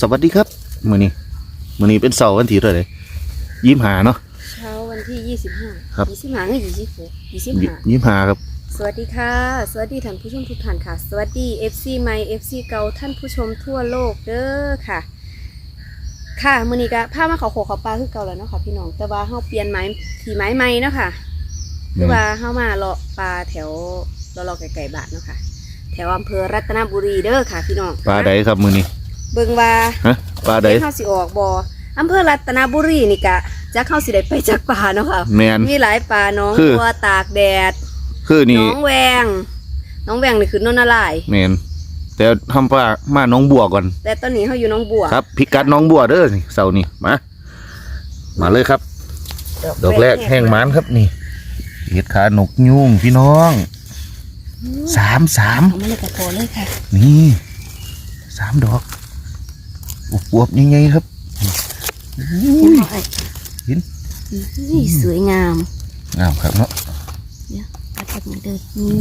ครับสวัสดีครับมือนี้มือนี้เป็นเสาร์วันที่เท่าไหร่ยิ้มหาเนาะเช้าวันที่ยี่สิบห้าครับยี่สิบห้าหรือยี่สิบหกยี่สิบยิห้ายิ้มหาครับ สวัสดีค่ะ สวัสดีท่านผู้ชมทุกท่านค่ะ สวัสดี FC ใหม่ FC เก่าท่านผู้ชมทั่วโลกเด้อค่ะ ค่ะมื้อนี้ก็พามาเขาโขกเขาปลาคือเก่าแล้วเนาะค่ะพี่น้องแต่ว่าเฮาเปลี่ยนไม้ที่ไม้ใหม่เนาะค่ะคือว่าเฮามาเลาะปลาแถวเลาะๆไกลๆบ้านเนาะค่ะแถวอำเภอรัตนบุรีเด้อค่ะพี่น้องปลาใดครับมือนี้ เบิ่งว่าฮะปลาใดเดี๋ยวเฮาสิออกบ่อำเภอรัตนบุรีนี่กะจักเฮาสิได้ไปจักป่าเนาะค่ะแมน มีหลายป่าน้องคือ บัวตากแดดคือนี่น้องแวงน้องแวงนี่คือนนนารายณ์แมนแต่ทำปลามาน้องบัวก่อน แต่ตอนนี้เขาอยู่น้องบัวครับพิกัดน้องบัวเด้อนี่เสาร์นี้มา มาเลยครับ ดอกแรกแห้งหมันครับนี่เห็ดขานกยุงพี่น้องสามสามเอามาเลยกระโถเลยค่ะ นี่สามดอก อวบๆยังไงครับเห็นนี่สวยงามงามครับเนาะเดี๋ยวเอาจากนี้เลยนี่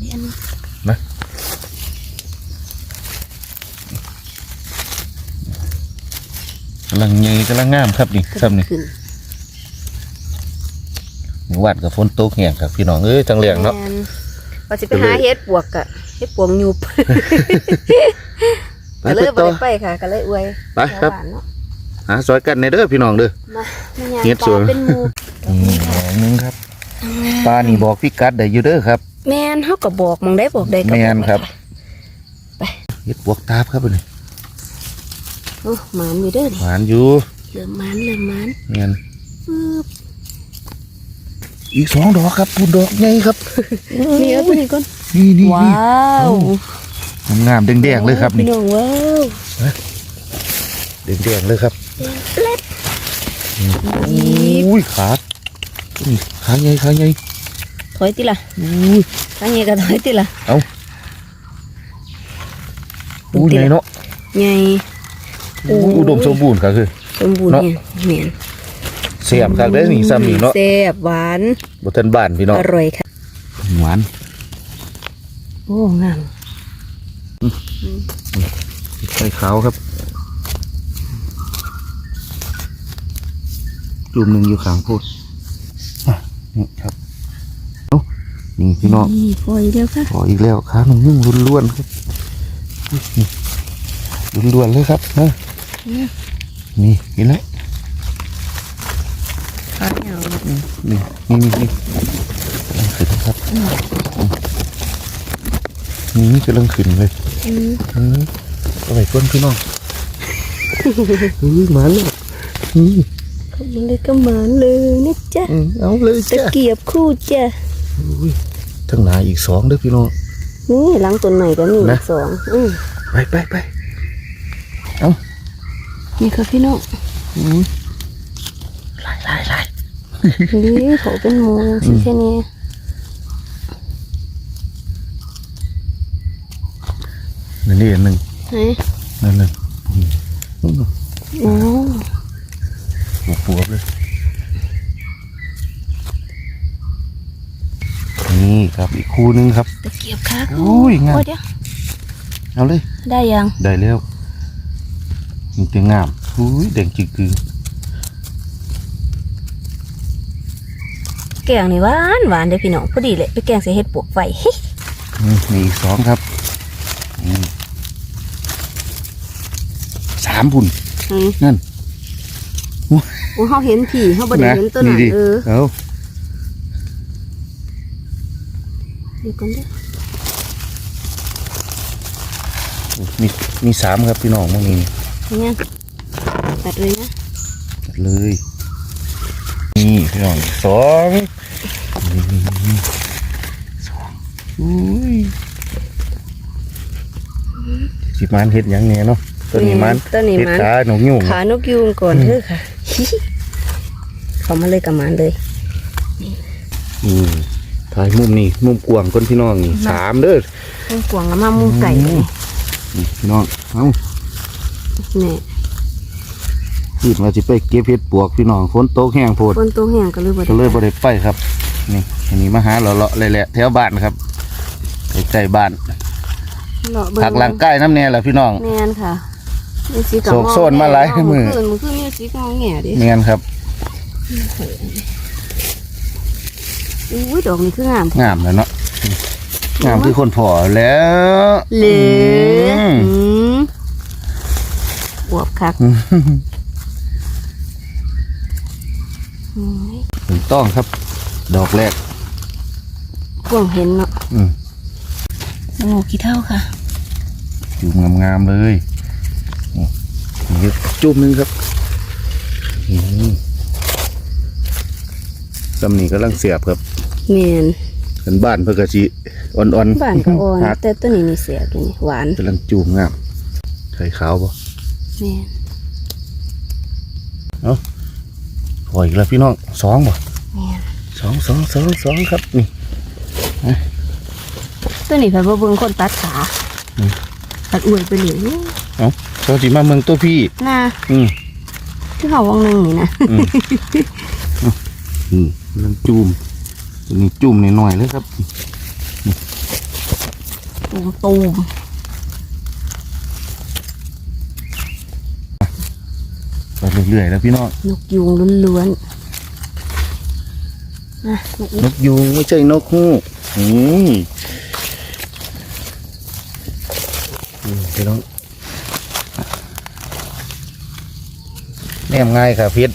นี่อันนี้กำลังใหญ่กำลังงามครับนี่ครับนี่ขึ้นหมู่บ้านกับฝนตกแห้งครับพี่น้องเอ้ยจังเลียงเนาะแม่ว่าสิไปหาเฮ็ดปวกกะเฮ็ดปวงยุบไป ก็เลยต่บ่อได้ไปค่ะก็เลยอวยไปครับแถวานเนาะหาซอยกันในเด้อพี่น้องเด้อมามาย่างเฮ็ดปสวลายเป็นหมูนี่แหงนึงครับปลานี่บอกพี่กัดได้อยู่เด้อครับ แม่นเฮาก็บอกมองได้บอกได้ก็แม่นครับไปเฮ็ดบวกตาบครับนี่โอ้หมานอยู่เด้อนี่หวานอยู่เริ่มหมานเริ่มหมานเงี้ยปึ๊บอีกสองดอกครับพูนดอกใหญ่ครับนี่เอาตัวนี้ก่อนนี่นี่ว้าวนี่ งามๆแดงๆเลยครับนี่พี่น้องว้าวแดงๆเลยครับนี่อุ้ยขาอุ้ยขาใหญ่ขาใหญ่ถอยติล่ะอุ้ยทางนี้ก็ถอยติล่ะเอาอุ้ยใหญ่เนาะใหญ่อุ้ยอุดมสมบูรณ์ครับคือสมบูรณ์เนาะเนี่ยเหม็นเสียบครับได้อนี่ซ้ำนี่เนาะแซ่บหวานบทันบ้านพี่น้องอร่อยค่ะหวานโอ้งาม ไข่ขาวครับจุ่มหนึ่งอยู่ข้างพูดนี่ครับเอ้านี่พี่น้องนี่ปล่อยเดียวค่ะขอยอีกแล้วขาหนุ่มยุ่งล้วนๆครับนี่ล้วนๆเลยครับนะนี่เห็นแล้วขาเหนียวนี่นี่นี่นี่กำลังขึ้นครับนี่กำลังขึ้นเลย อืมอืมเอาไปก้นพี่น้องอุ้ยมาแล้วอืมเขายังได้ก็หมานเลยนะจ๊ะอืมเอาเลยตะจ้ะเกียบคู่จ้ะอุ้ยทั้งหนาอีกสองเด้อพี่น้อง นี่หลังต้นใหม่ก็มีนะอีกสองอืมไปไปไปเอานี่ค่ะพี่น้องอืมไล่ไล่ไล่นี่เขาเป็นหมูยังสิแค่นี้ นั่นนี่อันหนึ่งเฮ้ยนั่นหนึ่งอืมโอ้ปวบปวบเลย นี่ครับอีกคู่หนึงครับตะเกียบค่ะอุ้ยงามโอ้เดี๋ยวเอาเลย ได้ยัง ได้แล้วมันจะงามอุ้ยแดงจึกคือแกงนี่หวานหวานเด้อพี่น้องพอดีเลยไปแกงใส่เห็ดปวกไฟอืมมีอีกสองครับอืมสามพุ่นอืมนั่นโอ้เขาเห็นผีเขาบ่ได้เห็นตัวนั้นดิเออเอาเดี๋ยวก่อนเด้อมีมีสามครับพี่น้องมึงนี่เนี่ยตัดเลยนะจัดเลย นี่พี่น้องสองนี่สองอุ้ยสิมานเห็ดหยังเนี่ยเนาะ ตัวนี้มันตัวนี้เห็ดมันขาหนกยุ่งขานกยูงก่อนเถอะค่ะเขามาเลยกับมันเลย อืมถ่ายมุมนี่มุมกว้างคนพี่น้องนี่สามเด้อมุมกวางแล้วมามุมไก่เลยนี่พี่น้องเอ้านี่คิดว่าสิไปเก็บเห็ดปวกพี่น้องฝนตกแห้งโพดคนตัวแห้งก็เลยบ่ก็ได้เลยบ่ได้ไปครับ นี่อันนี้มาหาเลาะๆเลยแหละแถวบ้านครับใกล้ๆบ้านเลาะเบิ่ผักหลังใกล้น้ำแน่แหละพี่น้องแม่นค่ะ มีสีโศกโซนมาหลายมื้อเมันคือมีสีกองแง่ดิเมียนครับ อุ้ยดอกนี่คืองาม งามแล้วเนาะงามคือคนพอแล้วเหลือมอืมบวบคักอืมถูกต้องครับ ดอกแรก พวงเห็นเนาะอืม โอ้กี่เท่าค่ะจุ่มงามๆเลยนี่นี่ จุ่มหนึงครับนี่สำนีกำลังเสียบครับเมียนเป็นบ้านเพื่อกะจิอ่อนๆบ้านก็อ่อนหาแต่ตัวนี้นี่เสียกินหวานกำลังจุ่มงามไข่ขาวปะเมียนพออีกแล้วพี่น้องสองปะเมียนสองสองสองสองครับนี่ตัวนี้เพิ่นบ่เบิ่งคนตัดขาตัดอวยไปเลยเอา เขาจิมาเมืองตัวพี่ น่าอืมที่เขาวังหนึงนี่นะอืมอืมกำลังจุ่มตัวนี้จุ่มหน่อยๆเลยครับตูมตูมไปเรื่อยๆแล้วพี่น้องนกยูงล้วนๆนะมาอีกนกยูงไม่ใช่นกฮูกนี่อืมพี่น้อง แนมง่ายค่ะเพชร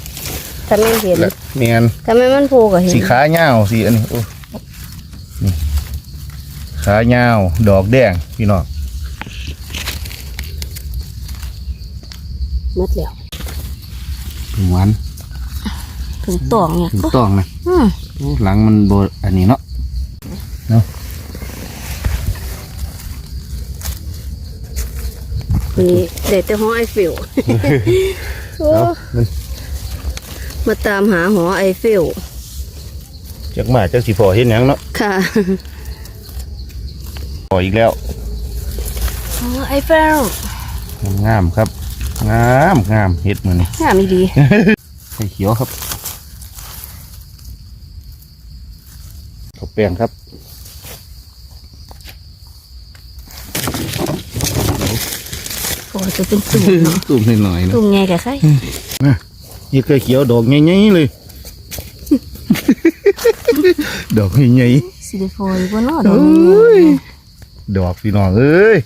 ถ้าไม่เห็นและเมียนถ้าไม่มันโผล่ก็เห็นสีขาเงาวสีอันนี้โอ้นี่ขาเงาวดอกแดงพี่น้องหมดแล้วถึงหวานถึงตองเนี่ยถึงต้องนะอืมโอ้หลังมันโบอันนี้เนาะนี่เด็ดแต่หอไอเฟลโอ้ เอามันมาตามหาหอไอเฟลจากมาจากสีพอเห็นหยังเนาะค่ะ พออีกแล้ว หอไอเฟลงามครับ งามงามเห็ดมือนี่ งามดี ไข่เขียวครับข้าวแป้งครับ โอ้จะเป็นตุ่มเนาะตุ่มหน่อยๆนะตุ่มไงกับใครนี่ไข่เขียวดอกใหญ่ๆเลย ดอกใหญ่ซิลิโฟอยบนนอๆดอกเอ้ยดอกพี่น้องเอ้ย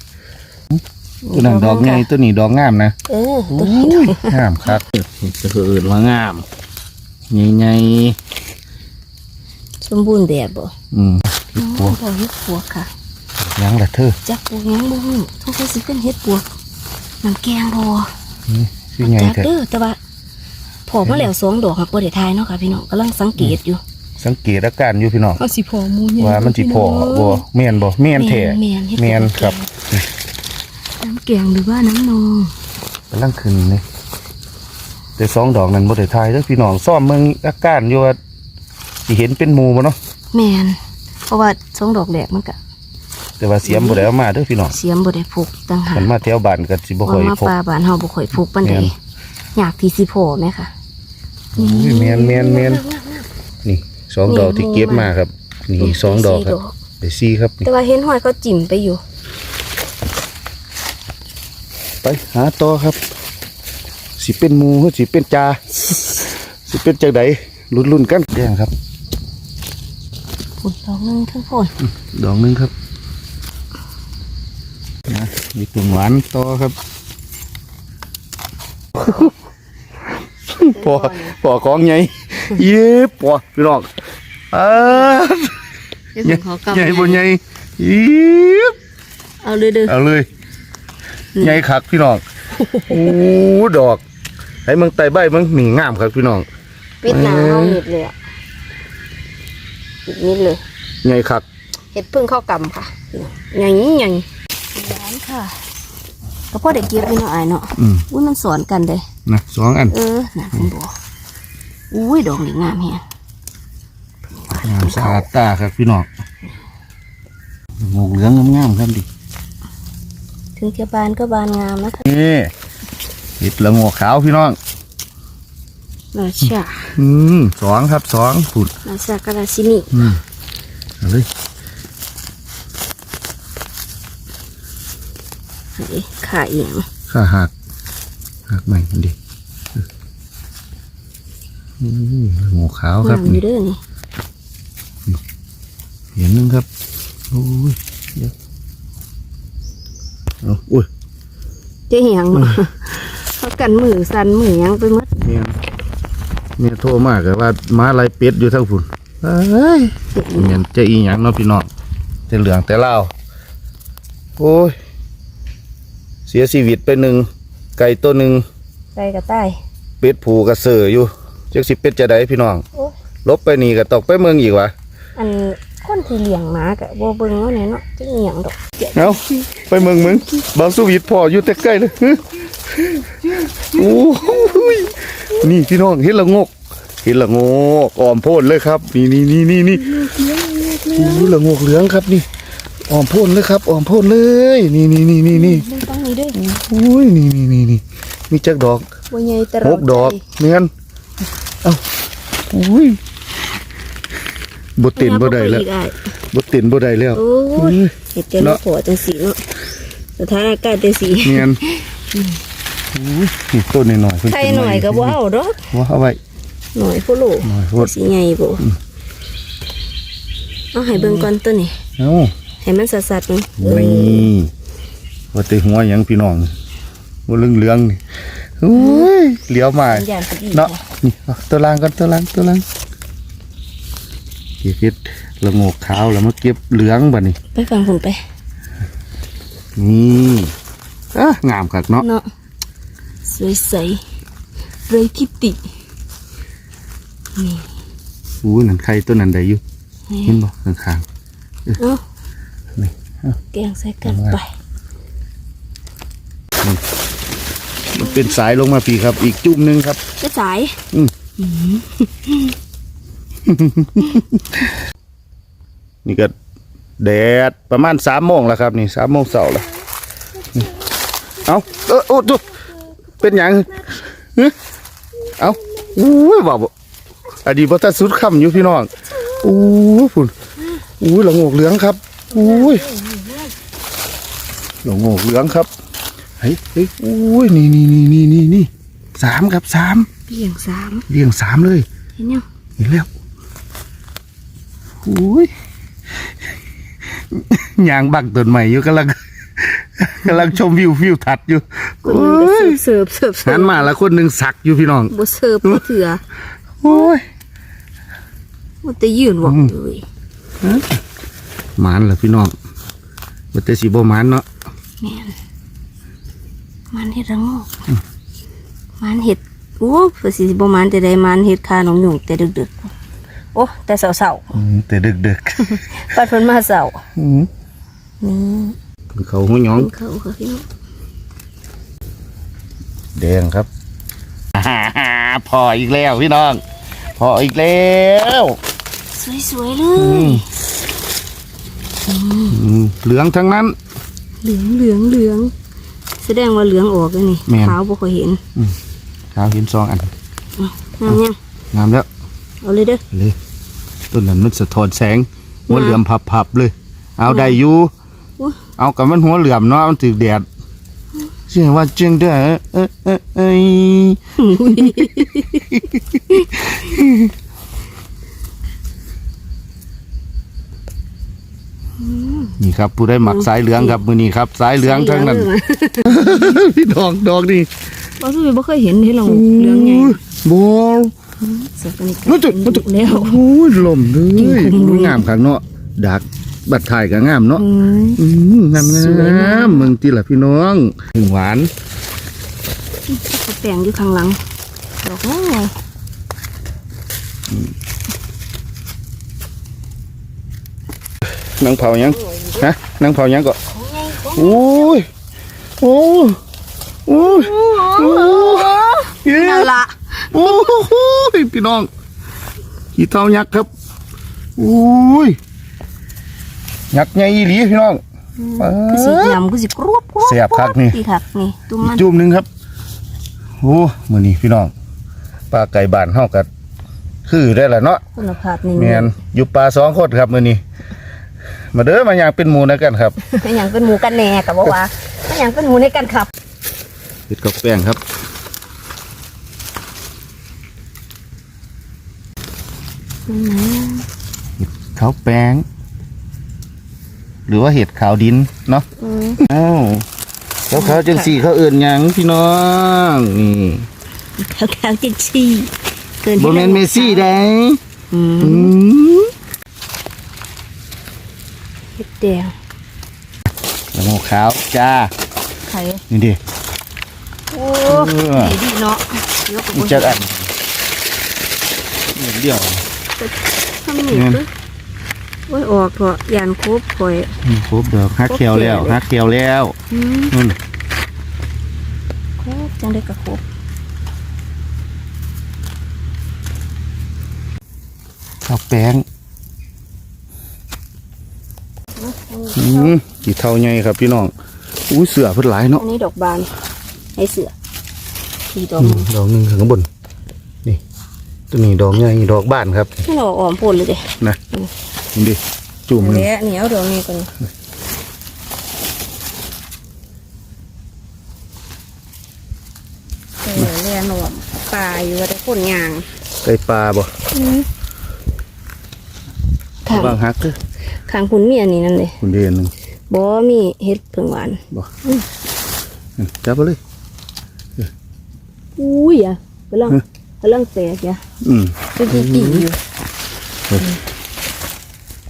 ตัวนั้นดอกใหญ่ตัวนี้ดอกงามนะเออตัวนี้ดอกงามครับจะคืออื่นว่างามใหญ่สมบูรณ์แบบบ่ๆอืมอ๋อปวกบ่เฮ็ดปวกค่ะยังละเธอจักปวกยังบ่ฮู้ทุกคนสิเป็นเฮ็ดปวก น้ำแกงบ่ชื่อไงจักเธอเด้อแต่ว่าพอมาแล้วสองดอกค่ะบ่ได้ทายเนาะค่ะพี่น้องกำลังสังเกตอยู่ สังเกตอาการอยู่พี่น้องเขาสิพอหมูใหญ่ว่ามันสิพอบ่แม่นบ่แม่นแท้แม่นเฮ็ดแม่นครับ น้ำแกงหรือว่าน้ำนองกำลังขึ้นนี่แต่สองดอกนั้นบ่ได้ทายเด้อพี่น้องซ่อมเมืองอาการอยู่ว่าสิเห็นเป็นหมู่บ่เนาะแม่นเพราะว่าสองดอกแรกมันก็ แต่ว่าเสียมบ่ได้เอามาเด้อพี่น้องเสียมบ่ได้ผูกต่างหากมันมาแถวบ้านก็สิบ่ว่าค่อยมาพกปลาบ้านเฮาบ่ค่อยผูกปานใดแม่นอยากที่สิพอแม่ค่ะอุ้ยแม่นแม่นแม่นนี่สองดอกที่เก็บมาครับ นี่สองดอกครับได้สี่ครับนี่แต่ว่าเห็นหอยเขาจิ้มไปอยู่ ไปหาต่อครับ สิเป็นหมูหรือสิเป็นจาสิเป็นจากใดลุ้นๆกันแดงครับฝุ่นดอกหนึงทั้งพ่นดอกหนึงครับ นะมีกลุ่มหวานต่อครับปอปอของไงเย้ปอพี่น้องอ่าเดี๋ยวผมขอกำใหญ่บนใหญ่อีเอาเลยเด้อเอาเลยใหญ่คักพี่น้องโอ้ดอกให้มึงไต่ใบมึงหนีงามครับพี่น้องปิดหน้าเฮามิดเลยอะปิดมิดเลยใหญ่คักเห็ดพึ่งเข้ากำค่ะใหญ่ใหญ่ร้าน ค่ะ ก็พ่อเด็กเก็บไว้เนาะอายเนาะอืมอุ้ยมันสอนกันเลยนะสองอันเออน่ะคุณบอกอุ้ยดอกนี่งามแฮะงามสะอาดตาครับพี่น้องงกเหลืองงามๆครับดิถึงจะบานก็บานงามนะคะนี่เห็ดละโงกขาวพี่น้องนาชาอืมสองครับสองผุดนาชากาลาซินี อืมเอาเลย เฮ้ย ขาเอียงข้าหักหักใหม่มันดิอืมงูขาวครับงามอยู่นี่เด้อนี่เห็นนึงครับโอ้ยเดี๋ยวเอาอุ้ยเจ๊เหียงเนาะเขากันมือสั่นมือหยังไปหมดเมียเมียโทรมากเลยว่าม้าลายเป็ดอยู่ทั้งฝุ่นเอ้ยเมียนจะอีหยังเนาะพี่น้องแต่เหลืองแต่เล่าวโอ้ยเสียชีวิตไปหนึ่งไก่ตัวหนึ่งใจกระต่ายเป็ดผูกระเสืออยู่จักสิเป็ดจะได้พี่น้องโอ้ยลบไปนี่ก็ตกไปเมืองอีกวะอันคนที่เลี้ยงหมากะบ่เบิ่งว่าเนี่ยเนาะจะเหียงดอกเจ๊เอาไปเมืองมึงบางสวีทพออยู่แต่ใกล้เลยฮึโอ้ยนี่พี่น้องเห็นละงกเห็นละงกออมโพดเลยครับ นี่นี่นี่นี่นี่โอ้ยละงกเหลืองครับนี่ออมโพดเลยครับออมโพดเลย นี่นี่นี่นี่นี่ เบิ่งตั้งนี้เด้อโอ้ยนี่นี่นี่นี่มีจักดอกบ่ใหญ่แต่หเรากดอกเนียนเอ้าโอ้ยบตินบ่ได้แล้วอีกอ้ายบตินบ่ได้แล้วโอ้โอ้ยยเฮ็ดจังได๋พอจังสีเนาะสถานการณ์จังสีเนียนโอ้ยนี่ต้นน้อยๆเพิ่นใครเป็หน่อยก็บ่เอาดอกว่าเอาไว้หน่อยโพโลหน่อยโพดสีใหญ่บ่เอาให้เบิ่งก่อนตัวนี้เอ้าให้มันสัดๆนึงเออนี่ ว่าแต่หัวหยังพี่น้องว่าเหลืองๆนี่โอ้ยเหลียวมาสัญญาณสิดีเนาะนี่เอาตัวล่างก่อนตัวล่างตัวล่างเก็บเฮ็ดละโงกขาวแล้วมาเก็บเหลืองบัดนี้ไปฟังผมไปนี่อะงามคักเนาะเนาะสวยใสเลยทิตินี่อู้นั่นใครตัวนั้นได้อยู่เห็นบ่ข้างเอ้าๆนี่แกงใส่กันไป มันเป็นสายลงมาพี่ครับ อีกจุ่มหนึงครับจะสายนี่ก็แดดประมาณสามโมงแล้วครับ นี่สามโมงเสาร์แล้วนี่เอาเออโอ้ดูเป็นหยังฮะเอาอู้ยบอกบ่อดีตพอตาสุดคำอยู่พี่น้องอู้ยพุ่นอู้ยหลงอกเหลืองครับอู้ยหลงอกเหลืองครับ เฮ้ยเฮ้ยอู้ยนี่นี่นี่นี่นี่นี่สามครับสามเบี่ยงสามเรียงสามเลย เห็นยังเห็นแล้วอุ้ยยางบักต้นใหม่อยู่กำลังกำลังชมวิววิวทัดอยู่คนโอ้หนึงก็ยเสิร์ฟเสิร์ฟเสิหัร์นฟมาแล้วคนหนึ่งสักอยู่พี่น้องบ่เสิร์ฟบ่เถื่อโอ้ยมันจะยืนบอกอืมเลยหมานเหรอพี่น้องมันแต่สีบ่หมานเนาะแม่น มันเฮ็ดระโงกมันเฮ็ดโอ้เพื่อสิบ่มันแต่ใดมันเฮ็ดคาหนองหยงแต่ดึกๆโอ้แต่เช้าอืมแต่ดึกดึกๆปัดเพิ่นมาเช้าๆอืมนี่เขาหัวหยองเขาค่ะพี่น้องแดงครับพออีกแล้วพี่น้องพออีกแล้ว สวยๆเลอืยมอืมเหลืองทั้งนั้น เหลืองเหลืองเหลือง แสดงว่าเหลืองออกแล้วนี่แม่น ขาวบ่ค่อยเห็นขาวเห็นซองอันงามยังงามแล้วเอาเลยเด้อ เลยต้นนั้นมันสะท้อนแสง หัวเหลือมพับๆเลย เอาได้อยู่อุ๊ย เอากับมันหัวเหลือมเนาะมันถือแดดเชื่อว่าจึงเด้อเอ้ยเอ้ยเอ้ย นี่ครับ ผู้ได้หมักสายเหลืองครับมือนี้ครับ สายเหลืองทั้งนั้น พี่ดอกดอกนี่บ่สุบ่เคยเห็นเห็นเราเหลืองไงบอลเสิร์ฟกันอีกมันจุดมันจุดแล้วโอ้ยลมเลยยิ่งคุมเลยงามขังเนาะดักบัดถ่ายก็งามเนาะเอ้ยอืมงามสวยมากๆมึงตีละพี่น้องถึงหวานเขาแปลงอยู่ข้างหลังดอกน้อ นางเผายังฮะนางเผายังก็โอ้ยโอ้ยโอ้ยโอ้ยเย้นั่นละโอ้ยพี่น้องขี้เท่ายักษ์ครับโอ้ยยักษ์ใหญ่อีหลีพี่น้องเอคือสิอยำคือสิกรวบกรวบเสียบคักนี่ดีคักนี่ตุ้มมันจุ่มหนึ่งครับโอ้มือนี้พี่น้องปลาไก่บ้านเฮากัดคือได้ละเนาะคุณภาพนี่แมนอยู่ปลาสองคนครับมือนี้ มาเด้อมาอย่างเป็นหมูนะกันครับไม่อย่างเป็นหมูกันแน่กับว่าไม่อย่างเป็นหมูในกันครับเด็ดกับแป้งครับเห็ดขาวแป้ง หรือว่าเห็ดขาวดินเนาะอ้าวแล้วเขาจังสี่เขาเอื่นยังพี่น้องนี่เขาเขาจังสีเกินโบเมนเมซี่ได้อืม แดงแล้วขาวจ้าไข่นี่ดิโอ้เออดีดีเนาะเดี๋ยวก็มีบ่จักอันเดียวทำหนีบโอ้ยออกเถอะยานครบข่อยนี่ครบเดี๋ยวฮักเขียวแล้วฮักเขียวแล้วอืมนู่นครบจังได้กระครบขาวแป้ง เนาะ อืมกี่เท่าไงครับพี่น้องอุ้ยเสือเพิ่นหลายเนาะอันนี้ดอกบานไอเสือทีดอกอืมดอกหนึ่งข้างบน นี่ ตัวนี้ดอกใหญ่ดอกบ้านครับ ให้เราอ่อมพ่นเลยเด้นะนี่ดิจุ่มหนึ่งและเหนียวดอกนี้ก่อนเออเรียนหนวมปลาอยู่ว่าแต่คนยางไก่ปลาบ่ขางบางฮักเด้อ ขางคุณมีอันนี้นั่นเลยคุณเรียนหนึ่งบ่มีเห็ดเพิ่งหวานบ่อืมจับไปเลยอุ้ยอะกำลังกำลังแตกอะอืมเป็นกี่กี่อยู่เฮ้ย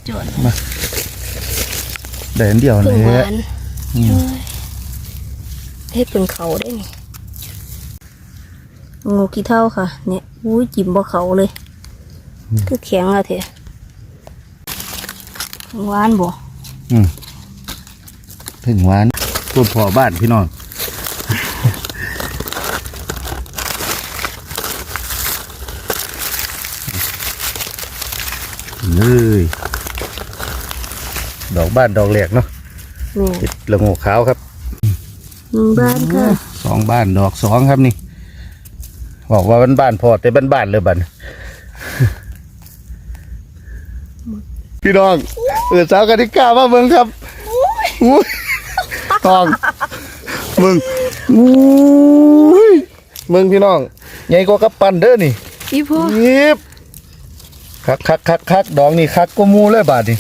จอดแดนเดียวเพิ่งเลหวายนเอ้ยเฮ็ดเพิ่งเขาได้นี่งูกี่เท่าค่ะ เนี่ย อุ้ยจิ้มบ่เขาเลยคือแข็งแล้วเถอะ หวานบ่อืมถึงหวานต้นพอบ้านพี่น้องเลยดอกบ้านดอกแหลกเนาะแม่เห็ดละโงกขาวครับหนึ่งบ้านค่ะสองบ้านดอกสองครับนี่ บอกว่าบ้านบ้านพอแต่บ้านบ้านเลยบัน พี่น้องเออสาวกติกามาเมืองครับอุ้ยทองมึงอุ้ยมึงพี่น้องใหญ่กว่ากับปั้นเด้อนี่อีพ่อยิบคักคักคักคักดอกนี่คักก็มูเลยบาทนี่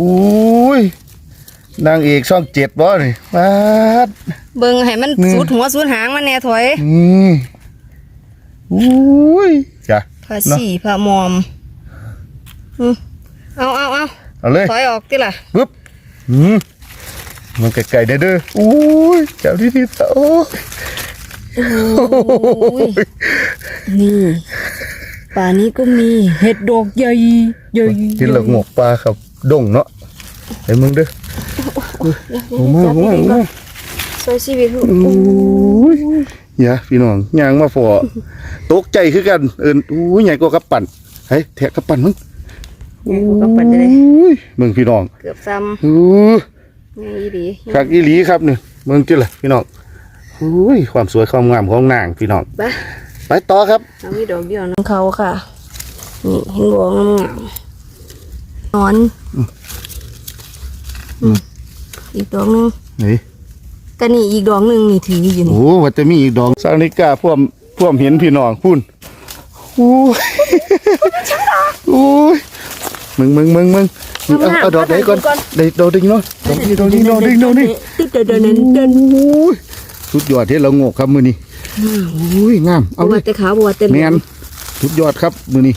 อุ้ยนางเอกช่องเจ็ดบ่นี่บาดเบิ่งให้มันนี่สุดหัวสุดหางมันแน่ถอยอืมอุ้ยจ้ะผ้าสีผ้ามอมอืม เอาเอาเอาเอาเลยถอยออกติล่ะปึ๊บอืมมันไกลๆเด้อเด้ออุ้ยเจ้าที่ที่โอ้ยโอ้ยนี่ป่านี้ก็มีเห็ดดอกใหญ่ใหญ่กินหลักหมกปลาครับดงเนาะไอ้มึงเด้อโอ้มาโอ้มาโอ้มาซอยชีวิตลูกอุ้ยอย่าพี่น้องย่างมาฟอตกใจคือกัน เอินอุ้ยใหญ่กว่ากับปั่นเฮ้ยแทะกับปั่นมึง ก็ปัดได้เลยอุ้ยมึงพี่น้องเกือบซ้อู้ำง่ายดีคักอีหลีครับนี่มึงจิล่ะพี่น้องอุ้ยความสวยความงามของนางพี่น้องไปไปต่อครับเอามีดอกเดียวน้ำเขาค่ะ นี่เห็นบัวงามๆนอนอืมอีกดอกหนึงนี่ก็นี่อีกดอกหนึงนี่ถืออยู่นี่ โอ้ว่าจะมีอีกดอกสานิกาพ่วมพ่วมเห็นพี่น้องพุ่นอู้ยอู้ย มึงมึงมึงมึงเอาเอาดอกไหนก่อนได้ดอกดึงเนาะดอกนี้ดอกนี้ดอกนี้ดอกนี้ติดเดินเดินเดินโอ้ยสุดยอดที่เราโงกครับมือนี้โอ้ยงามเอาบัเลวยแต่ขาวบัวแต่เหแมลืองนสุดยอดครับมือนี้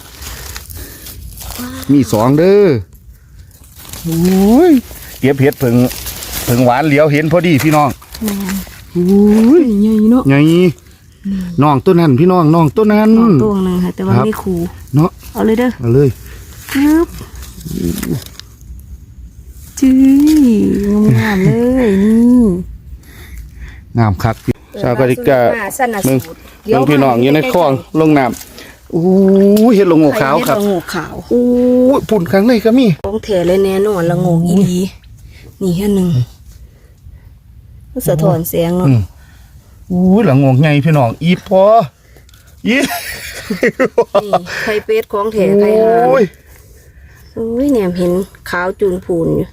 มีสองเด้อโอ้ยเก็บเห็ดเพิ่งเพิ่งหวานเหลียวเห็นพอดีพี่น้องโอ้ยใหญ่เนาะไงน้องตัวนั้นพี่น้องน้องตัวนั้นตัวหนึงค่ะแต่ว่าครับไม่คูเนาะเอาเลยเด้อเอาเลยปึ๊บ จื้องามๆเลยนี่งามคักพี่ชาวกติกาสั้นนะมึงสูตรมึงพี่น้องอยู่ในคลองลงน้ำโอ้ยเห็ดลงโงกขาวครับละโงกขาวโอ้ยปุ่นข้างในก็มีของแถเลยแน่นอนละโงกอีดีนี่แค่หนึ่งมันสะท้อนแสงเนาะอืมอู้หลังงงไงพี่น้องอีพออีนี่ไข่เป็ดของแถไข่หาโอ้ย โอ้ยแหนมเห็นขาวจูนพูนอยู่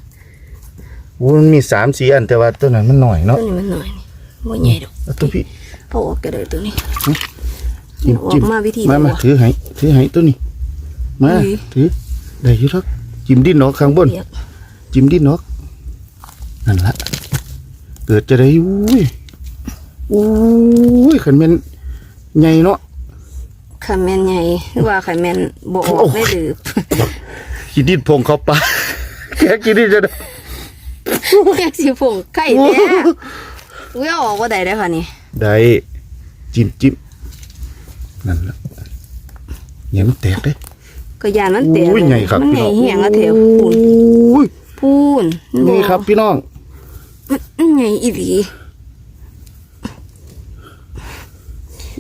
โอ้มันมีสามสีอันแต่ว่าตัวนั้นมันหน่อยตัเนาะวนี้มันหน่อยนี่บ่ใหญ่ดอกเอาตัวพี่เอาออกก็ได้ตัวนี้จิ้มเอาออจิ้มกมาวิธีมามาตัวถือให้ถือให้ตัวนี้ มาอีถือได้อยู่ทักจิ้มดินเนาะข้างบน เปียกจิ้มดินเนาะนั่นละเกิดจะได้อุ้ยอุ้ยขันแม่นใหญ่เนาะ ขันแมนใหญ่หรือว่าขันแมนโบออกไม่ดืบ กินดินพงเข้าปากแค่กินดินจะได้อยากสิผงไข่แท้อุ้ยเอาออกว่าใดได้อค่ะนี่ได้จิ้มจิ้มนั่นละเนี่ยมันแตกเด้ก็ยานมันเตะอุ้ยใหญ่ครับมันใหญ่พี่น้องเหี่ยงอะเถวปูนอุ้ยปูนนี่ครับพี่น้องมันใหญ่อีหลี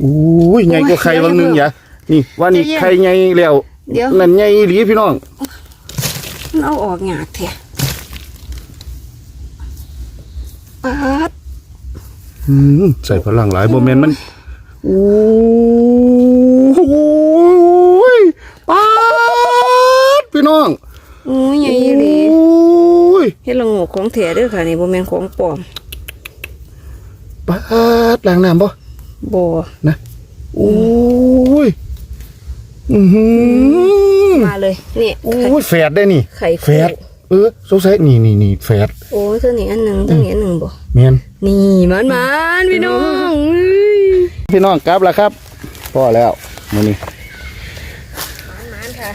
อุ้ยใหญ่กว่าไข่บางนึงอย่านี่ว่านี่ไข่ใหญ่แล้วเดี๋ยวนั่นใหญ่อีหลีพี่น้องมัน เอาออกหยากแท้ปาดอืมใส่พลังหลายโมเมนต์มันโอ้ยป๊าดพี่น้องอุ้ยใหญ่อีหลีโอ้ยเฮ็ดละโงกของแท้เด้อค่ะนี่บ่แม่นของปลอมป๊าดล้างน้ำปะบ่นะโอ้ย อือหือมาเลยนี่โอ้ยแฝดได้นี่ไข่แฝดเออสงสัยนี่นี่นี่แฝดโอ้ยเท่านี้อันหนึงเท่านี้อันหนึงบ่เมียนนี่มันมันพี่น้องอุ้ยพี่น้องกลับแล้วครับพอแล้วมื้อนี้มันค่ะ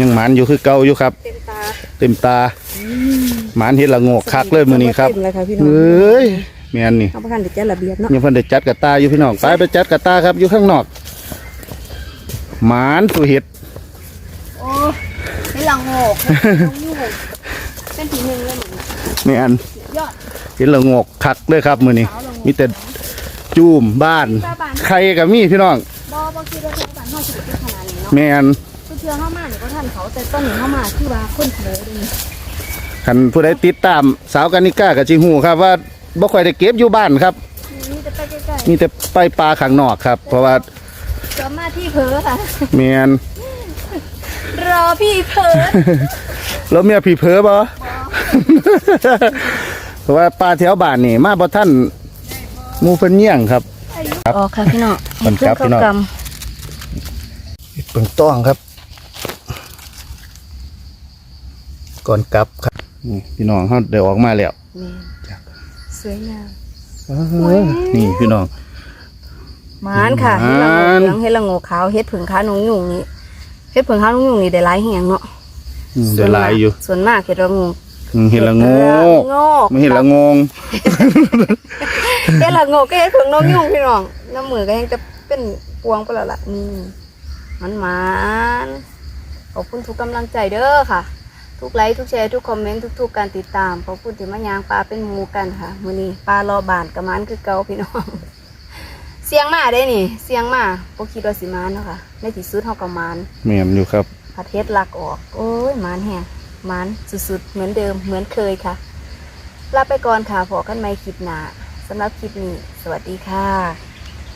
ยังหมันอยู่คือเก่าอยู่ครับ เต็มตาเต็มตาหมันเห็ดละโงกคักเลยมื้อนี้ครับเต็มเลยค่ะพี่น้องเอ้ยแม่นนี่เอาประกันเดี๋ยวจัดระเบียบเนาะยังเพิ่นได้จัดกระตาอยู่พี่น้องไปไปจัดกระตาครับอยู่ข้างนอก หมานสุเห็ด โอ้นี่ละโงกนี่โงกเป็นทีหนึงเลยเหมือนแม่นยอดเห็ดละโงกคักเลยครับมื้อนี้มีแต่จูมบ้าน ใครก็มีพี่น้องบ่บ่คิดว่าเท่ากันเฮาสิเป็นขนาดนี้เนาะแม่นคือเทื่อเฮามานี่ก็ทันเขาแต่ต้นนี้เฮามาคือว่าคนโผล่เด้นี่คันผู้ใดติดตามสาวกานิก้ากับจิฮูครับว่าบ่ค่อยได้เก็บอยู่บ้านครับนี่จะไปใกล้มีแต่ไปปลาข้างนอกครับ เพราะว่าๆ จอมมาที่เผลอค่ะแม่นรอพี่เผลอแล้วเมียผีเผลอบ่เพราะว่าปลาแถวบ้านนี่มาบ่ทันหมู่เพิ่นเยี่ยงครับ ออกค่ะพี่น้องมันครับพี่น้องกรรมเปิงต้องครับ ก่อนกลับครับนี่พี่น้องเขาได้ออกมาแล้วนี่สวยงามนี่พี่น้อง หมานค่ะหเฮ็ดมาละโงนกเหลืองเฮ็ดละโงกขาวเฮ็ดผึ่งขาหนงยุงนี่เฮ็ดผึ่งขาหนงยุงนี่ได้หลายแหงเนาะอืมได้หลายอยู่ส่วนมากเฮ็ดละโงกอืมเห็นละโงกโงกไม่เห็นละงง เฮ็ดละโงกก็เฮ็ดผึ่งนกยุงพี่น้องน้ำมือก็ยังจะเป็นพวงไปแล้วล่ะนี่มันหมานขอบคุณทุกกำลังใจเด้อค่ะ ทุกไลค์ทุกแชร์ทุกคอมเมนต์ทุก ๆ การติดตามขอบคุณที่มายางปลาเป็นหมูกันค่ะมื้อนี้ปลารอบานกับมันคือเก่าพี่น้อง เสียงมาได้นี่ เสียงมาบ่คิดว่าสิมานเนาะค่ะในที่สุดเฮาก็มานแม่นอยู่ครับผัดเฮ็ดลักออก โอ้ยมานแฮงมานสุดๆเหมือนเดิมเหมือนเคยค่ะลาไปก่อนค่ะพอกันใหม่คลิปหน้าสำหรับคลิปนี้ สวัสดีค่ะ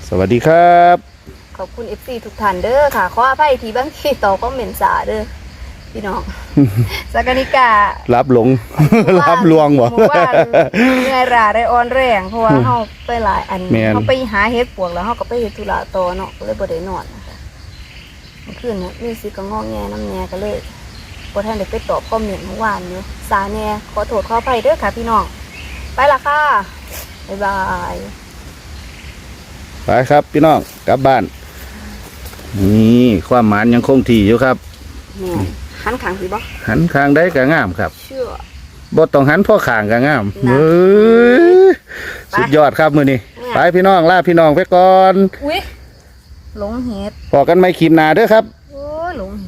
สวัสดีครับขขอบคุณ FC ทุกท่านเด้อค่ะ ขออภัยที่บางทีต่อคอมเมนต์สาเด้อ พี่น้องสักกนิการับหลงรับลวงบ่หมู่บ้านเหนื่อยราได้อ่อนแรงเพราะว่าเฮาไปหลายอันแม่นเฮาไปหาเฮ็ดปวกแล้วเฮาก็ไปเฮ็ดธุระต่อเนาะก็เลยบ่ได้นอนนะคะเมื่อคืนเนี่ยมีสิก็งอแงน้ำแงก็เลยบ่ทันได้ไปตอบคอมเมนต์เมื่อวานอยู่สาแหน่ขอโทษขออภัยเด้อค่ะพี่น้องไปละค่ะบ๊ายบายไปครับ พี่น้องกลับบ้านนี่ความหมานยังคงที่อยู่ครับแม่ หันขังสิบ่หันข้างได้ก็งามครับเชื่อ บ่ต้องหันพ่อข้างก็งามนะเฮ้ยไปสุดยอดครับมื้อนี้เนี่ย ไปพี่น้องลาพี่น้องไปก่อน อุ้ยหลงเฮ็ดพอกันไม่คลิปหน้าเด้อครับ โอ้ยหลงเฮ็ด